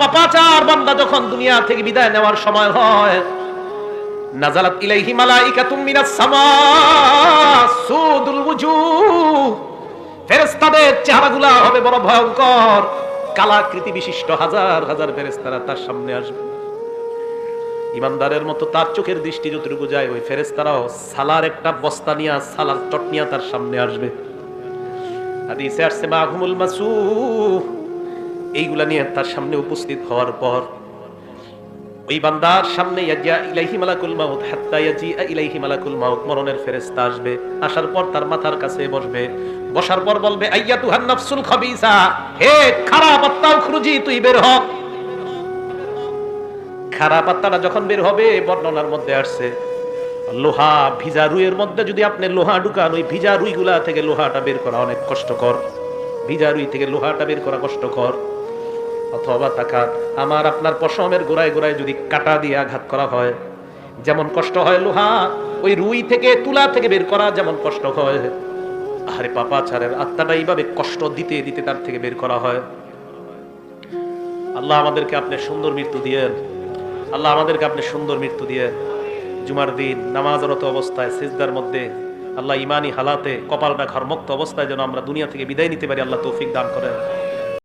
পাপাচার বান্দা যখন দুনিয়া থেকে বিদায় নেওয়ার সময় হয়, নাজালাত ইলাইহি মিনাস সামা, সুদুল হবে বড় ভয়ঙ্কর। কালাকৃতি বিশিষ্ট হাজার হাজার ফেরেশতারা তার সামনে আসবে। ইমানদারের মতো তার চোখের দৃষ্টি যতটুকু যায়, ওই ফেরেশতারাও সালার একটা বস্তা নিয়ে, সালার চটনিয়া তার সামনে আসবে। হাদিসে আসছে এইগুলা নিয়ে তার সামনে উপস্থিত হওয়ার পর ওই বান্দার সামনে মরণের ফেরেশতা আসবে। আসার পর তার মাথার কাছে বসবে। বসার পর বলবে, আইয়াতুহান নাফসুল খাবিসা, হে খারাপ আত্মা খুরুজি তুই বের হ। খারাপ আত্মাটা যখন বের হবে, বর্ণনার মধ্যে আসছে, লোহা ভিজা রুইয়ের মধ্যে যদি আপনি লোহা ঢুকান, ওই ভিজা রুইগুলা থেকে লোহাটা বের করা অনেক কষ্টকর। ভিজা রুই থেকে লোহাটা বের করা কষ্টকর। অথবা তাকা, আমার আপনার পশমের গোড়ায় গোড়ায় যদি কাটা দিয়ে আঘাত করা হয়, যেমন কষ্ট হয় লোহা, ওই রুই থেকে, তুলা থেকে বের করা যেমন কষ্ট হয়। আরে পাপা ছাড়ের আত্মাটা এইভাবে কষ্ট দিতে দিতে তার থেকে বের করা হয়। আল্লাহ আমাদেরকে আপনি সুন্দর মৃত্যু দিয়েন। আল্লাহ আমাদেরকে আপনি সুন্দর মৃত্যু দিয়ে জুমার দিন, নামাজরত অবস্থায়, সিজদার মধ্যে, আল্লাহ ইমানি হালাতে, কপালটা ঘরমুক্ত অবস্থায় যেন আমরা দুনিয়া থেকে বিদায় নিতে পারি, আল্লাহ তৌফিক দান করেন।